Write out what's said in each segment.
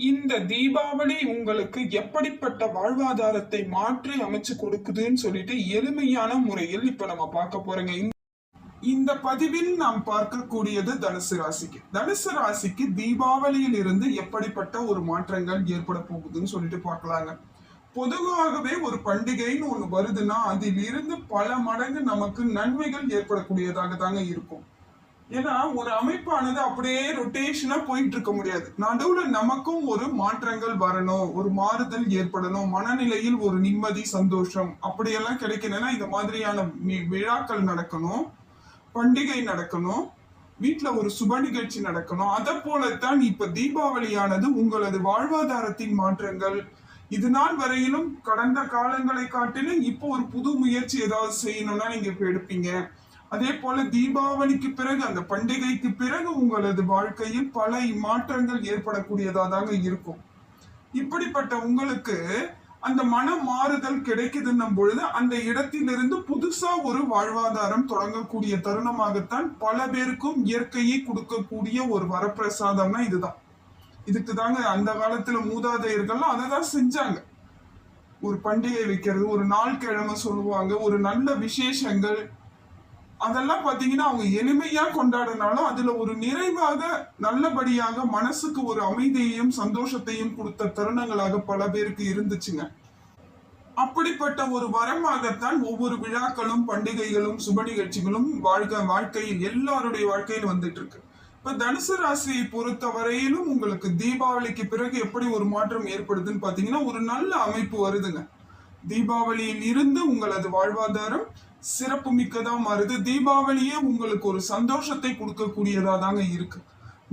இந்த தீபாவளி உங்களுக்கு எப்படிப்பட்ட வாழ்வாதாரத்தை மாற்றி அமைச்சு கொடுக்குதுன்னு சொல்லிட்டு எளிமையான முறையில் இப்ப நம்ம பார்க்க போறோங்க. இந்த- பதிவில் நாம் பார்க்கக்கூடியது தனுசு ராசிக்கு. தனுசு ராசிக்கு தீபாவளியில் இருந்து எப்படிப்பட்ட ஒரு மாற்றங்கள் ஏற்பட போகுதுன்னு சொல்லிட்டு பார்க்கலாங்க. பொதுவாகவே ஒரு பண்டிகைன்னு ஒண்ணு வருதுன்னா அதில் இருந்து பல மடங்கு நமக்கு நன்மைகள் ஏற்படக்கூடியதாக தாங்க இருக்கும். ஏன்னா ஒரு அமைப்பானது அப்படியே ரொட்டேஷனா போயிட்டு இருக்க முடியாது. நடுவுல நமக்கும் ஒரு மாற்றங்கள் வரணும் ஒரு மாறுதல் ஏற்படணும் மனநிலையில் ஒரு நிம்மதி சந்தோஷம் அப்படியெல்லாம் கிடைக்கணும்னா இந்த மாதிரியான விழாக்கள் நடக்கணும் பண்டிகை நடக்கணும் வீட்டுல ஒரு சுப நிகழ்ச்சி நடக்கணும் அதை போலத்தான் இப்ப தீபாவளியானது உங்களது வாழ்வாதாரத்தின் மாற்றங்கள். இது நாள் வரையிலும் கடந்த காலங்களை காட்டிலும் இப்போ ஒரு புது முயற்சி ஏதாவது செய்யணும்னா நீங்க இப்ப எடுப்பீங்க. அதே போல தீபாவளிக்கு பிறகு அந்த பண்டிகைக்கு பிறகு உங்களது வாழ்க்கையில் பல மாற்றங்கள் ஏற்படக்கூடியதா தாங்க இருக்கும். இப்படிப்பட்ட உங்களுக்கு அந்த மன மாறுதல் கிடைக்குதுன்னும் பொழுது அந்த இடத்திலிருந்து புதுசா ஒரு வாழ்வாதாரம் தொடங்கக்கூடிய தருணமாகத்தான் பல பேருக்கும் இயற்கையை கொடுக்கக்கூடிய ஒரு வரப்பிரசாதம்னா இதுதான். இதுக்கு தாங்க அந்த காலத்துல மூதாதையர்கள்லாம் அதை தான் செஞ்சாங்க. ஒரு பண்டிகை வைக்கிறது ஒரு நாள் கிழமை சொல்லுவாங்க ஒரு நல்ல விசேஷங்கள் அதெல்லாம் பார்த்தீங்கன்னா அவங்க எளிமையா கொண்டாடினாலும் அதுல ஒரு நிறைவாக நல்லபடியாக மனசுக்கு ஒரு அமைதியையும் சந்தோஷத்தையும் கொடுத்த தருணங்களாக பல பேருக்கு இருந்துச்சுங்க. அப்படிப்பட்ட ஒரு வரமாகத்தான் ஒவ்வொரு விழாக்களும் பண்டிகைகளும் சுப நிகழ்ச்சிகளும் வாழ்க்கை வாழ்க்கையில் எல்லாருடைய வாழ்க்கையில் வந்துட்டு இருக்கு இப்ப தனுசு ராசியை பொறுத்த வரையிலும் உங்களுக்கு தீபாவளிக்கு பிறகு எப்படி ஒரு மாற்றம் ஏற்படுதுன்னு பாத்தீங்கன்னா ஒரு நல்ல அமைப்பு வருதுங்க. தீபாவளியில் இருந்து உங்களது வாழ்வாதாரம் சிறப்பு மிக்கதா மாறுது. தீபாவளியே உங்களுக்கு ஒரு சந்தோஷத்தை கொடுக்கக்கூடியதா தாங்க இருக்கு.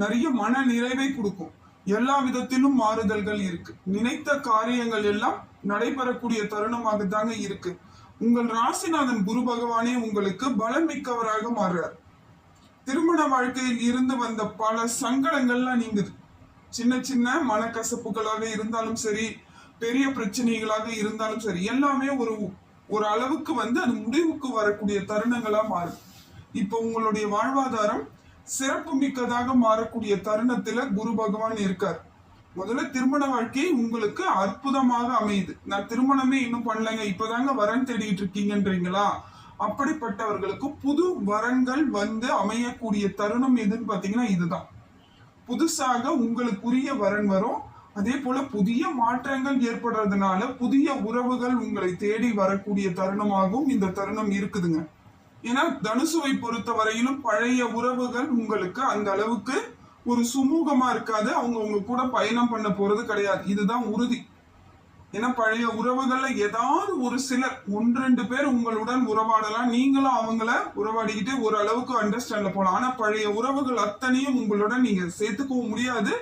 நிறைய மன நிறைவை கொடுக்கும். எல்லா விதத்திலும் மாறுதல்கள் இருக்கு. நினைத்த காரியங்கள் எல்லாம் நடைபெறக்கூடிய தருணமாக தாங்க இருக்கு. உங்கள் ராசிநாதன் குரு பகவானே உங்களுக்கு பலம் மிக்கவராக மாறுறார். திருமண வாழ்க்கையில் இருந்து வந்த பல சங்கடங்கள்லாம் நீங்குது. சின்ன சின்ன மனக்கசப்புகளாக இருந்தாலும் சரி பெரிய பிரச்சனைகளாக இருந்தாலும் சரி எல்லாமே ஒரு ஒரு அளவுக்கு வந்து அது முடிவுக்கு வரக்கூடிய தருணங்களா மாறும். இப்போ உங்களுடைய வாழ்வாதாரம் சிறப்பு மிக்கதாக மாறக்கூடிய தருணத்துல குரு பகவான் இருக்கார். முதல்ல திருமண வாழ்க்கை உங்களுக்கு அற்புதமாக அமையுது. நான் திருமணமே இன்னும் பண்ணலைங்க இப்பதாங்க வரன் தேடிட்டு இருக்கீங்கன்றீங்களா? அப்படிப்பட்டவர்களுக்கு புது வரங்கள் வந்து அமையக்கூடிய தருணம் எதுன்னு பாத்தீங்கன்னா இதுதான். புதுசாக உங்களுக்குரிய வரன் வரும். அதே போல புதிய மாற்றங்கள் ஏற்படுறதுனால புதிய உறவுகள் உங்களை தேடி வரக்கூடிய தருணமாகவும் இந்த தருணம் இருக்குதுங்க. ஏன்னா தனுசுவை பொறுத்த வரையிலும் பழைய உறவுகள் உங்களுக்கு அந்த அளவுக்கு ஒரு சுமூகமா இருக்காது. அவங்க உங்க கூட பயணம் பண்ண போறது கிடையாது. இதுதான் உறுதி. ஏன்னா பழைய உறவுகள்ல ஏதாவது ஒரு சிலர் ஒன்று ரெண்டு பேர் உங்களுடன் உறவாடலாம். நீங்களும் அவங்கள உறவாடிக்கிட்டு ஓரளவுக்கு அண்டர்ஸ்டாண்ட்ல போகலாம் ஆனா பழைய உறவுகள் அத்தனையும் உங்களுடன் நீங்க சேர்த்துக்கவும் முடியாது.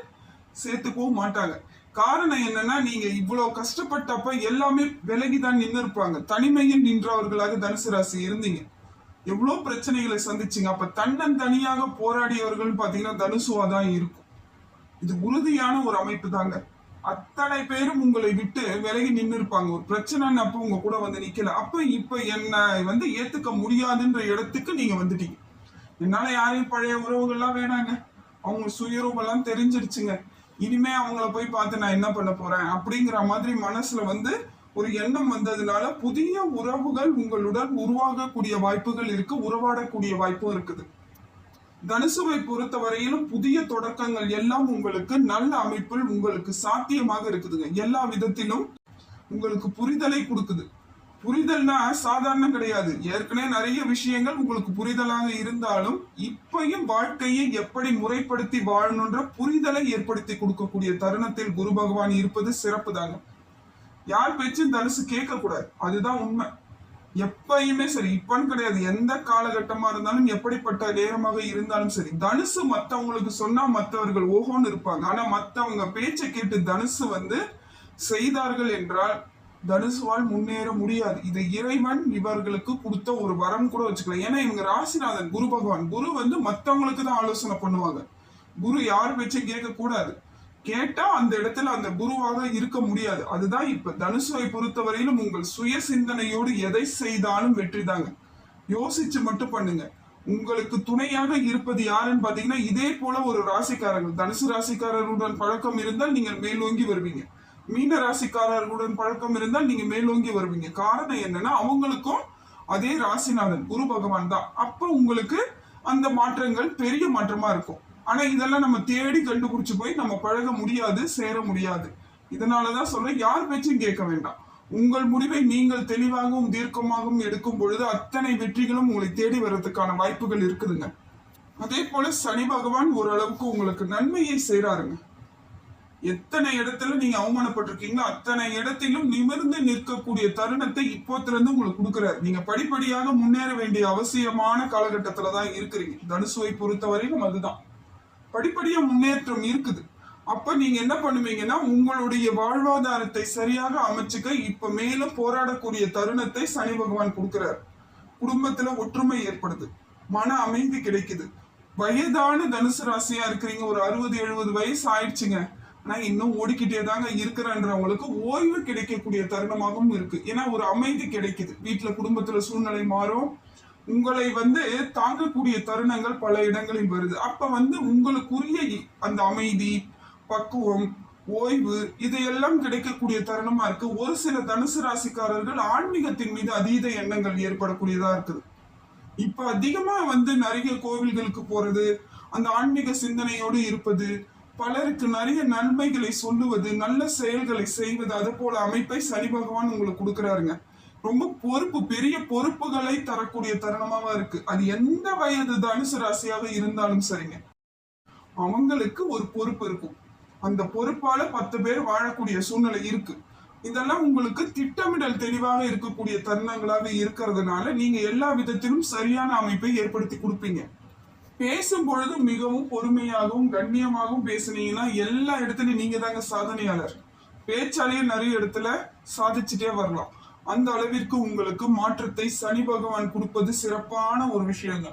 சேர்த்துக்கவும் மாட்டாங்க. காரணம் என்னன்னா நீங்க இவ்வளவு கஷ்டப்பட்டப்ப எல்லாமே விலகி தான் நின்று இருப்பாங்க தனிமையில் நின்றவர்களாக தனுசு ராசி இருந்தீங்க. எவ்வளவு பிரச்சனைகளை சந்திச்சிங்க. அப்ப தன்னன் தனியாக போராடியவர்கள் பாத்தீங்கன்னா தனுசுவா தான் இருக்கும். இது உறுதியான ஒரு அமைப்பு தாங்க. அத்தனை பேரும் உங்களை விட்டு விலகி நின்று இருப்பாங்க ஒரு பிரச்சனைன்னு அப்ப உங்க கூட வந்து நிக்கல. அப்ப இப்ப என்ன வந்து ஏத்துக்க முடியாதுன்ற இடத்துக்கு நீங்க வந்துட்டீங்க. என்னால யாரையும் பழைய உறவுகள்லாம் வேணாங்க. அவங்க சுயரூபெல்லாம் தெரிஞ்சிருச்சுங்க. இனிமே அவங்கள போய் பார்த்து நான் என்ன பண்ண போறேன் அப்படிங்கிற மாதிரி மனசுல வந்து ஒரு எண்ணம் வந்ததுனால புதிய உறவுகள் உங்களுடன் உருவாகக்கூடிய வாய்ப்புகள் இருக்கு உறவாடக்கூடிய வாய்ப்பும் இருக்குது. தனுசுவை பொறுத்த வரையிலும் புதிய தொடக்கங்கள் எல்லாம் உங்களுக்கு நல்ல அமைப்பில் உங்களுக்கு சாத்தியமாக இருக்குதுங்க. எல்லா விதத்திலும் உங்களுக்கு புரிதலை கொடுக்குது. புரிதல்னா சாதாரணம் கிடையாது. ஏற்கனவே நிறைய விஷயங்கள் உங்களுக்கு புரிதலாக இருந்தாலும் இப்பையும் வாழ்க்கையை எப்படி முறைப்படுத்தி வாழணுன்ற புரிதலை ஏற்படுத்தி கொடுக்கக்கூடிய தருணத்தில் குரு பகவான் இருப்பது சிறப்பு தாங்க யார் பேச்சும் தனுசு கேட்க கூடாது அதுதான் உண்மை. எப்பயுமே சரி இப்பன்னு கிடையாது. எந்த காலகட்டமா இருந்தாலும் எப்படிப்பட்ட நேரமாக இருந்தாலும் சரி தனுசு மத்தவங்களுக்கு சொன்னா மத்தவர்கள் ஓஹோன்னு இருப்பாங்க. ஆனா மத்தவங்க பேச்சை கேட்டு தனுசு வந்து செய்தார்கள் என்றால் தனுசுவால் முன்னேற முடியாது. இது இறைவன் இவர்களுக்கு கொடுத்த ஒரு வரம் கூட வச்சுக்கலாம் ஏன்னா இவங்க ராசிநாதன் குரு பகவான். குரு வந்து மற்றவங்களுக்கு தான் ஆலோசனை பண்ணுவாங்க. குரு யார் பேச்சும் கேட்க கூடாது. கேட்டா அந்த இடத்துல அந்த குருவாக இருக்க முடியாது. அதுதான் இப்ப தனுசுவை பொறுத்தவரையிலும் உங்கள் சுய சிந்தனையோடு எதை செய்தாலும் வெற்றி தாங்க. யோசிச்சு மட்டும் பண்ணுங்க. உங்களுக்கு துணையாக இருப்பது யாருன்னு பாத்தீங்கன்னா இதே போல ஒரு ராசிக்காரர்கள். தனுசு ராசிக்காரருடன் பழக்கம் இருந்தால் நீங்கள் மேலோங்கி வருவீங்க. மீன ராசிக்காரர்களுடன் பழக்கம் இருந்தால் நீங்க மேலோங்கி வருவீங்க. காரணம் என்னன்னா அவங்களுக்கும் அதே ராசிநாதன் குரு பகவான் தான். அப்ப உங்களுக்கு அந்த மாற்றங்கள் பெரிய மாற்றமா இருக்கும். ஆனா இதெல்லாம் நம்ம தேடி கண்டுபிடிச்சு போய் நம்ம பழக முடியாது சேர முடியாது. இதனாலதான் சொல்றேன் யார் பேச்சும் கேட்க வேண்டாம். உங்கள் முடிவை நீங்கள் தெளிவாகவும் தீர்க்கமாகவும் எடுக்கும் பொழுது அத்தனை வெற்றிகளும் உங்களை தேடி வர்றதுக்கான வாய்ப்புகள் இருக்குதுங்க. அதே போல சனி பகவான் ஓரளவுக்கு உங்களுக்கு நன்மையை செய்றாருங்க. எத்தனை இடத்துல நீங்க அவமானப்பட்டிருக்கீங்களோ அத்தனை இடத்திலும் நிமிர்ந்து நிற்கக்கூடிய தருணத்தை இப்போத்திலிருந்து உங்களுக்கு கொடுக்குறாரு. நீங்க படிப்படியாக முன்னேற வேண்டிய அவசியமான காலகட்டத்துல தான் இருக்கிறீங்க. தனுசுவை பொறுத்தவரையிலும் அதுதான். படிப்படியா முன்னேற்றம் இருக்குது. அப்ப நீங்க என்ன பண்ணுவீங்கன்னா உங்களுடைய வாழ்வாதாரத்தை சரியாக அமைச்சுக்க இப்ப மேலும் போராடக்கூடிய தருணத்தை சனி பகவான் கொடுக்கிறார். குடும்பத்துல ஒற்றுமை ஏற்படுது. மன அமைதி கிடைக்குது. வயதான தனுசு ராசியா இருக்கிறீங்க. ஒரு அறுபது எழுபது வயசு ஆயிடுச்சுங்க. நான் இன்னும் ஓடிக்கிட்டே தாங்க இருக்கிறேன்றவங்களுக்கு ஓய்வு கிடைக்கக்கூடிய தருணமாகவும் இருக்கு. ஏன்னா ஒரு அமைதி கிடைக்குது. வீட்டுல குடும்பத்துல சூழ்நிலை மாறும். உங்களை வந்து தாங்கக்கூடிய தருணங்கள் பல இடங்களில் வருது. அப்ப வந்து உங்களுக்குரிய அந்த அமைதி பக்குவம் ஓய்வு இதையெல்லாம் கிடைக்கக்கூடிய தருணமா இருக்கு. ஒரு சில தனுசு ராசிக்காரர்கள் ஆன்மீகத்தின் மீது அதீத எண்ணங்கள் ஏற்படக்கூடியதா இருக்குது. இப்ப அதிகமா வந்து நிறைய கோவில்களுக்கு போறது அந்த ஆன்மீக சிந்தனையோடு இருப்பது பலருக்கு நிறைய நன்மைகளை சொல்லுவது நல்ல செயல்களை செய்வது அது போல அமைப்பை சனி பகவான் உங்களுக்கு கொடுக்குறாருங்க. ரொம்ப பொறுப்பு பெரிய பொறுப்புகளை தரக்கூடிய தருணமாவா இருக்கு. அது எந்த வயது தனுசு ராசியாக இருந்தாலும் சரிங்க. அவங்களுக்கு ஒரு பொறுப்பு இருக்கும். அந்த பொறுப்பால பத்து பேர் வாழக்கூடிய சூழ்நிலை இருக்கு. இதெல்லாம் உங்களுக்கு திட்டமிடல் தெளிவாக இருக்கக்கூடிய தருணங்களாக இருக்கிறதுனால நீங்க எல்லா விதத்திலும் சரியான அமைப்பை ஏற்படுத்தி கொடுப்பீங்க. பேசும் பொழுது மிகவும் பொறுமையாகவும் கண்ணியமாகவும் பேசுனீங்கன்னா எல்லா இடத்துலையும் நீங்க தாங்க சாதனையாளர். பேச்சாலேயே நிறைய இடத்துல சாதிச்சுட்டே வரலாம். அந்த அளவிற்கு உங்களுக்கு மாற்றத்தை சனி பகவான் கொடுப்பது சிறப்பான ஒரு விஷயங்க.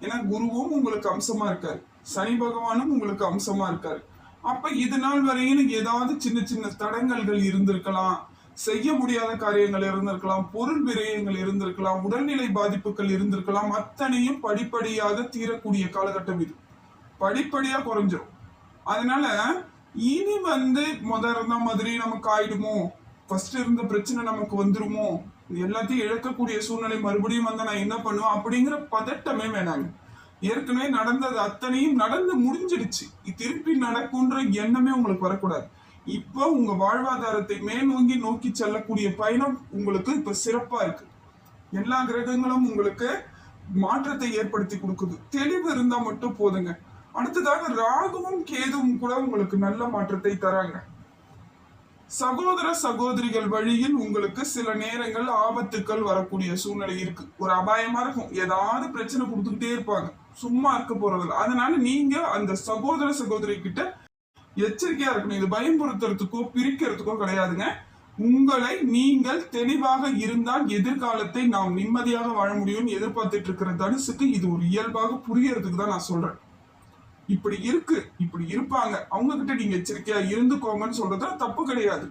ஏன்னா குருவும் உங்களுக்கு அம்சமா இருக்காரு. சனி பகவானும் உங்களுக்கு அம்சமா இருக்காரு. அப்ப இது நாள் வரையும் ஏதாவது சின்ன சின்ன தடங்கல்கள் இருந்திருக்கலாம். செய்ய முடியாத காரியங்கள் இருந்திருக்கலாம் பொருள் விரயங்கள் இருந்திருக்கலாம் உடல்நிலை பாதிப்புகள் இருந்திருக்கலாம் அத்தனையும் படிப்படியாக தீரக்கூடிய காலகட்டம் இது. படிப்படியாக குறைஞ்சிரும். அதனால இனி வந்து முத இருந்த மாதிரி நமக்கு ஆயிடுமோ? ஃபர்ஸ்ட் இருந்த பிரச்சனை நமக்கு வந்துருமோ? எல்லாத்தையும் இழக்கக்கூடிய சூழ்நிலை மறுபடியும் வந்தா நான் என்ன பண்ணுவேன்? அப்படிங்கிற பதட்டமே வேணாங்க. ஏற்கனவே நடந்தது அத்தனையும் நடந்து முடிஞ்சிடுச்சு. இது திருப்பி நடக்கும்ன்ற எண்ணமே உங்களுக்கு வரக்கூடாது. இப்போ உங்க வாழ்வாதாரத்தை மேல்நோங்கி நோக்கி நோக்கி செல்லக்கூடிய பயணம் உங்களுக்கு இப்ப சிறப்பா இருக்கு. எல்லா கிரகங்களும் உங்களுக்கு மாற்றத்தை ஏற்படுத்தி கொடுக்குது. தெளிவு இருந்தா மட்டும் போதுங்க. அடுத்ததாக ராகுவும் கேதுவும் கூட உங்களுக்கு நல்ல மாற்றத்தை தராங்க. சகோதர சகோதரிகள் வழியில் உங்களுக்கு சில நேரங்கள் ஆபத்துக்கள் வரக்கூடிய சூழ்நிலை இருக்கு. ஒரு அபாயமா இருக்கும். ஏதாவது பிரச்சனை கொடுத்துக்கிட்டே இருப்பாங்க. சும்மா இருக்க போறதில்ல. அதனால நீங்க அந்த சகோதர சகோதரி கிட்ட எச்சரிக்கையா இருக்கணும். இது பயன்படுத்துறதுக்கோ பிரிக்கிறதுக்கோ கிடையாதுங்க. உங்களை நீங்கள் தெளிவாக இருந்தால் எதிர்காலத்தை நாம் நிம்மதியாக வாழ முடியும்னு எதிர்பார்த்துட்டு இருக்கிற தனுசுக்கு இது ஒரு இயல்பாக புரியறதுக்கு தான் நான் சொல்றேன். இப்படி இருக்கு இப்படி இருப்பாங்க. அவங்க கிட்ட நீங்க எச்சரிக்கையா இருந்துக்கோங்கன்னு சொல்றது தப்பு கிடையாது.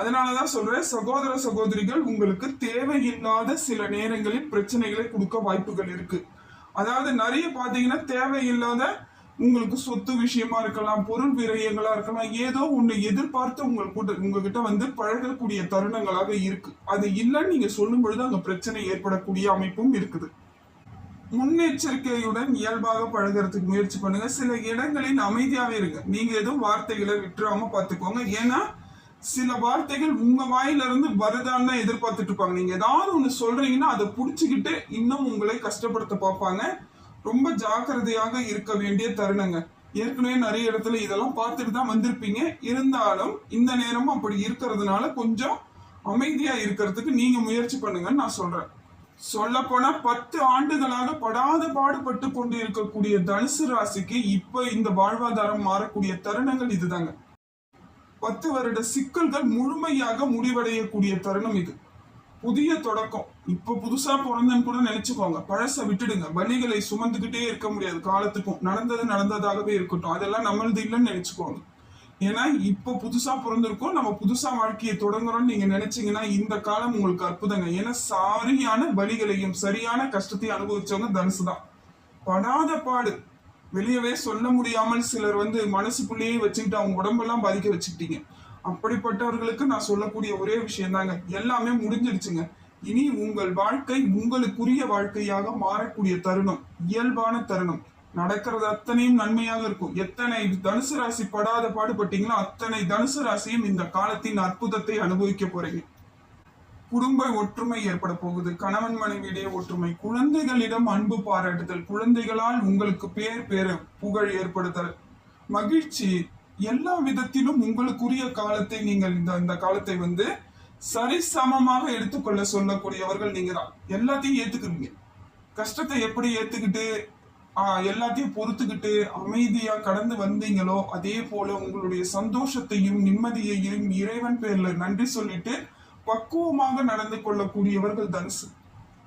அதனாலதான் சொல்றேன் சகோதர சகோதரிகள் உங்களுக்கு தேவையில்லாத சில நேரங்களில் பிரச்சனைகளை கொடுக்க வாய்ப்புகள் இருக்கு. அதாவது நிறைய பாத்தீங்கன்னா தேவையில்லாத உங்களுக்கு சொத்து விஷயமா இருக்கலாம் பொருள் விரயங்களா இருக்கலாம் ஏதோ ஒண்ணு எதிர்பார்த்து உங்கள் கூட உங்ககிட்ட வந்து பழகக்கூடிய தருணங்களாக இருக்கு. அது இல்லைன்னு நீங்க சொல்லும் பொழுது அங்க பிரச்சனை ஏற்படக்கூடிய அமைப்பும் இருக்குது. முன்னெச்சரிக்கையுடன் இயல்பாக பழகுறதுக்கு முயற்சி பண்ணுங்க. சில இடங்களில் அமைதியாவே இருங்க. நீங்க எதுவும் வார்த்தைகளை விட்டுறாம பாத்துக்கோங்க ஏன்னா சில வார்த்தைகள் உங்க வாயிலிருந்து வருதான்னு தான் எதிர்பார்த்துட்டு இருப்பாங்க. நீங்க ஏதாவது ஒண்ணு சொல்றீங்கன்னா அதை புடிச்சுக்கிட்டு இன்னும் உங்களை கஷ்டப்படுத்த பார்ப்பாங்க. ரொம்ப ஜாக்கிரதையாக இருக்க வேண்டிய தருணங்க. ஏற்கனவே நிறைய இடத்துல இதெல்லாம் பார்த்துட்டு தான் வந்திருப்பீங்க. இருந்தாலும் இந்த நேரமும் அப்படி இருக்கிறதுனால கொஞ்சம் அமைதியா இருக்கிறதுக்கு நீங்க முயற்சி பண்ணுங்கன்னு நான் சொல்றேன். சொல்ல போனா பத்து ஆண்டுகளாக படாத பாடுபட்டு கொண்டு இருக்கக்கூடிய தனுசு ராசிக்கு இப்ப இந்த வாழ்வாதாரம் மாறக்கூடிய தருணங்கள் இதுதாங்க. பத்து வருட சிக்கல்கள் முழுமையாக முடிவடையக்கூடிய தருணம் இது. புதிய தொடக்கம். இப்ப புதுசா பிறந்தேன்னு கூட நினைச்சுக்கோங்க. பழச விட்டுடுங்க. வலிகளை சுமந்துகிட்டே இருக்க முடியாது காலத்துக்கும். நடந்தது நடந்ததாகவே இருக்கட்டும். அதெல்லாம் நம்மளது இல்லைன்னு நினைச்சுக்கோங்க. ஏன்னா இப்ப புதுசா பிறந்திருக்கோம். நம்ம புதுசா வாழ்க்கையை தொடங்குறோம்னு நீங்க நினைச்சீங்கன்னா இந்த காலம் உங்களுக்கு அற்புதங்க. ஏன்னா சரியான வலிகளையும் சரியான கஷ்டத்தையும் அனுபவிச்சவங்க தனுசு தான். படாத பாடு. வெளியவே சொல்ல முடியாமல் சிலர் வந்து மனசுக்குள்ளேயே வச்சுக்கிட்டு அவங்க உடம்பெல்லாம் பாதிக்க வச்சுக்கிட்டீங்க. அப்படிப்பட்டவர்களுக்கு நான் சொல்லக்கூடிய ஒரே விஷயம் தாங்க. எல்லாமே முடிஞ்சிடுச்சுங்க. இனி உங்கள் வாழ்க்கை உங்களுக்குரிய வாழ்க்கையாக மாறக்கூடிய தருணம். இயல்பான தருணம். நடக்கிறது அத்தனையும் நன்மையாக இருக்கும். எத்தனை தனுசு ராசி படாத பாடுபட்டீங்களோ அத்தனை தனுசு ராசியும் இந்த காலத்தின் அற்புதத்தை அனுபவிக்க போறீங்க. குடும்ப ஒற்றுமை ஏற்பட போகுது. கணவன் மனைவியிடையே ஒற்றுமை. குழந்தைகளிடம் அன்பு பாராட்டுதல். குழந்தைகளால் உங்களுக்கு பேர் பேர புகழ் ஏற்படுதல் மகிழ்ச்சி எல்லா விதத்திலும் உங்களுக்குரிய காலத்தை நீங்கள் இந்த இந்த காலத்தை வந்து சரிசமமாக எடுத்துக்கொள்ள சொல்லக்கூடியவர்கள் நீங்க தான். எல்லாத்தையும் ஏத்துக்கிறீங்க கஷ்டத்தை எப்படி ஏத்துக்கிட்டு ஆஹ், எல்லாத்தையும் பொறுத்துக்கிட்டு அமைதியா கடந்து வந்தீங்களோ அதே போல உங்களுடைய சந்தோஷத்தையும் நிம்மதியையும் இறைவன் பேர்ல நன்றி சொல்லிட்டு பக்குவமாக நடந்து கொள்ளக்கூடியவர்கள் தனுசு.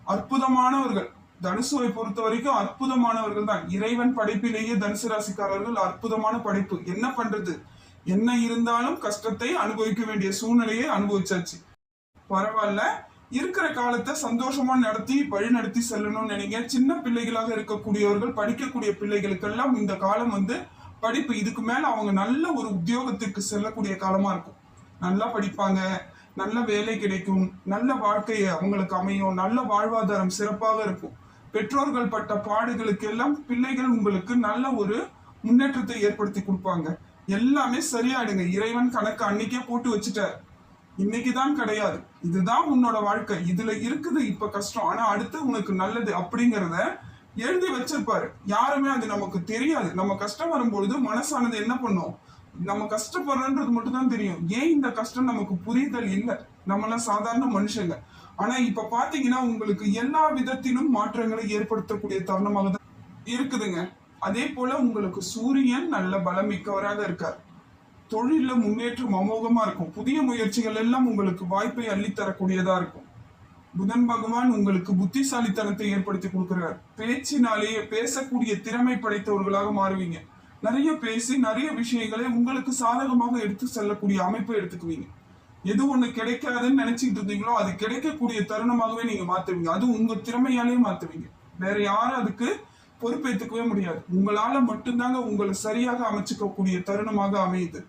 அற்புதமானவர்கள். தனுசுவை பொறுத்த வரைக்கும் அற்புதமானவர்கள் தான் இறைவன் படைப்பிலேயே தனுசு ராசிக்காரர்கள் அற்புதமான படைப்பு. என்ன பண்றது? என்ன இருந்தாலும் கஷ்டத்தை அனுபவிக்க வேண்டிய சூழ்நிலையை அனுபவிச்சாச்சு. பரவாயில்ல. இருக்கிற காலத்தை சந்தோஷமா நடத்தி வழிநடத்தி செல்லணும்னு நினைங்க. சின்ன பிள்ளைகளாக இருக்கக்கூடியவர்கள் படிக்கக்கூடிய பிள்ளைகளுக்கெல்லாம் இந்த காலம் வந்து படிப்பு. இதுக்கு மேல அவங்க நல்ல ஒரு உத்தியோகத்துக்கு செல்லக்கூடிய காலமா இருக்கும். நல்லா படிப்பாங்க. நல்ல வேலை கிடைக்கும். நல்ல வாழ்க்கையை அவங்களுக்கு அமையும். நல்ல வாழ்வாதாரம் சிறப்பாக இருக்கும். பெற்றோர்கள் பட்ட பாடுகளுக்கு எல்லாம் பிள்ளைகள் உங்களுக்கு நல்ல ஒரு முன்னேற்றத்தை ஏற்படுத்தி கொடுப்பாங்க. எல்லாமே சரியாயிடுங்க. இறைவன் கணக்கு அன்னைக்கே போட்டு வச்சுட்டார். இன்னைக்கு தான் கிடையாது. இதுதான் உன்னோட வாழ்க்கை. இதுல இருக்குது இப்ப கஷ்டம். ஆனா அடுத்து உனக்கு நல்லது அப்படிங்கிறத எழுதி வச்சிருப்பாரு. யாருமே அது நமக்கு தெரியாது. நம்ம கஷ்டம் வரும்பொழுது மனசானது என்ன பண்ணும்? நம்ம கஷ்டப்படுறோன்றது மட்டும் தான் தெரியும். ஏன் இந்த கஷ்டம் நமக்கு புரிதல் இல்லை? நம்மளாம் சாதாரண மனுஷங்க. ஆனா இப்ப பாத்தீங்கன்னா உங்களுக்கு எல்லா விதத்திலும் மாற்றங்களை ஏற்படுத்தக்கூடிய தருணமாக தான் இருக்குதுங்க. அதே போல உங்களுக்கு சூரியன் நல்ல பலம் மிக்கவராக இருக்கார். தொழில முன்னேற்றம் அமோகமா இருக்கும். புதிய முயற்சிகள் எல்லாம் உங்களுக்கு வாய்ப்பை அள்ளித்தரக்கூடியதா இருக்கும். புதன் பகவான் உங்களுக்கு புத்திசாலித்தனத்தை ஏற்படுத்தி கொடுக்கிறார். பேச்சினாலேயே பேசக்கூடிய திறமை படைத்தவர்களாக மாறுவீங்க. நிறைய பேசி நிறைய விஷயங்களை உங்களுக்கு சாதகமாக எடுத்து செல்லக்கூடிய அமைப்பை எடுத்துக்குவீங்க. எது ஒண்ணு கிடைக்காதுன்னு நினைச்சிட்டு இருந்தீங்களோ அது கிடைக்கக்கூடிய தருணமாகவே நீங்க மாத்துவீங்க. அது உங்க திறமையாலே மாத்துவீங்க. வேற யாரும் அதுக்கு பொறுப்பேற்றுக்கவே முடியாது. உங்களால மட்டும்தாங்க உங்களை சரியாக அமைச்சுக்கக்கூடிய தருணமாக அமையுது.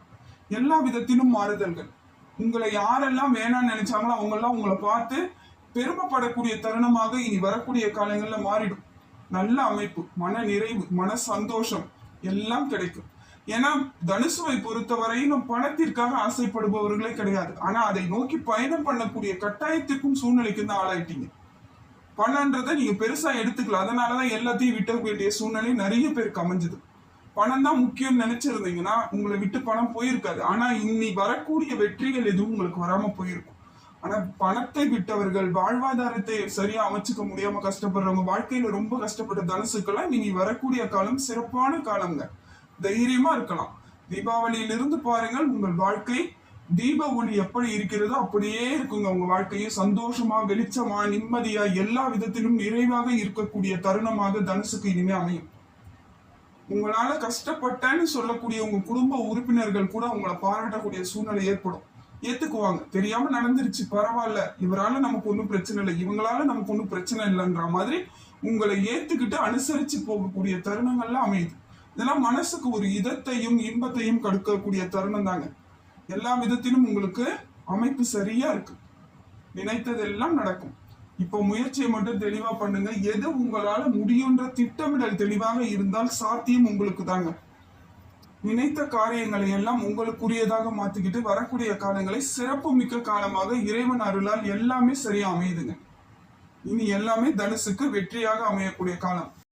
எல்லா விதத்திலும் மாறுதல்கள். உங்களை யாரெல்லாம் வேணாம்னு நினைச்சாங்களோ அவங்கெல்லாம் உங்களை பார்த்து பெருமைப்படக்கூடிய தருணமாக இனி வரக்கூடிய காலங்களில் மாறிடும். நல்ல அமைப்பு மன நிறைவு மன சந்தோஷம் எல்லாம் கிடைக்கும். ஏன்னா தனுசுவை பொறுத்தவரையிலும் பணத்திற்காக ஆசைப்படுபவர்களே கிடையாது. ஆனா அதை நோக்கி பயணம் பண்ணக்கூடிய கட்டாயத்துக்கும் சூழ்நிலைக்கும் தான் ஆளாயிட்டீங்க. பணன்றதை நீங்க பெருசா எடுத்துக்கல. அதனாலதான் எல்லாத்தையும் விட்ட வேண்டிய சூழ்நிலை நிறைய பேருக்கு அமைஞ்சது. பணம் தான் முக்கியம் நினைச்சிருந்தீங்கன்னா உங்களை விட்டு பணம் போயிருக்காது. ஆனா இன்னி வரக்கூடிய வெற்றிகள் எதுவும் உங்களுக்கு வராம போயிருக்கும். ஆனா பணத்தை விட்டவர்கள் வாழ்வாதாரத்தை சரியா அமைச்சுக்க முடியாம கஷ்டப்படுறவங்க வாழ்க்கையில ரொம்ப கஷ்டப்பட்ட தனுசுக்கெல்லாம் இனி வரக்கூடிய காலம் சிறப்பான காலங்க தைரியமா இருக்கலாம். தீபாவளியிலிருந்து பாருங்கள் உங்கள் வாழ்க்கை தீப ஒளி எப்படி இருக்கிறதோ அப்படியே இருக்குங்க. உங்க வாழ்க்கையை சந்தோஷமா வெளிச்சமா நிம்மதியா எல்லா விதத்திலும் நிறைவாக இருக்கக்கூடிய தருணமாக தனுசுக்கு இனிமே அமையும். உங்களால கஷ்டப்பட்டேன்னு சொல்லக்கூடிய உங்க குடும்ப உறுப்பினர்கள் கூட உங்களை பாராட்டக்கூடிய சூழ்நிலை ஏற்படும். ஏத்துக்குவாங்க. தெரியாம நடந்துருச்சு பரவாயில்ல. இவரால நமக்கு ஒன்றும் பிரச்சனை இல்லை. இவங்களால நமக்கு ஒன்றும் பிரச்சனை இல்லைன்ற மாதிரி உங்களை ஏத்துக்கிட்டு அனுசரிச்சு போகக்கூடிய தருணங்கள்லாம் அமையுது. இதெல்லாம் மனசுக்கு ஒரு இதத்தையும் இன்பத்தையும் கொடுக்கக்கூடிய தருணம் தாங்க. எல்லா விதத்திலும் உங்களுக்கு அமைப்பு சரியா இருக்கு. நினைத்ததெல்லாம் நடக்கும். இப்போ முயற்சியை மட்டும் தெளிவா பண்ணுங்க. எது உங்களால முடியுன்ற திட்டமிடல் தெளிவாக இருந்தால் சாத்தியம் உங்களுக்கு தாங்க. நினைத்த காரியங்களை எல்லாம் உங்களுக்குரியதாக மாத்திக்கிட்டு வரக்கூடிய காலங்களை சிறப்பு மிக்க காலமாக இறைவன் அருளால் எல்லாமே சரியா அமையுதுங்க. இனி எல்லாமே தனுசுக்கு வெற்றியாக அமையக்கூடிய காலம்.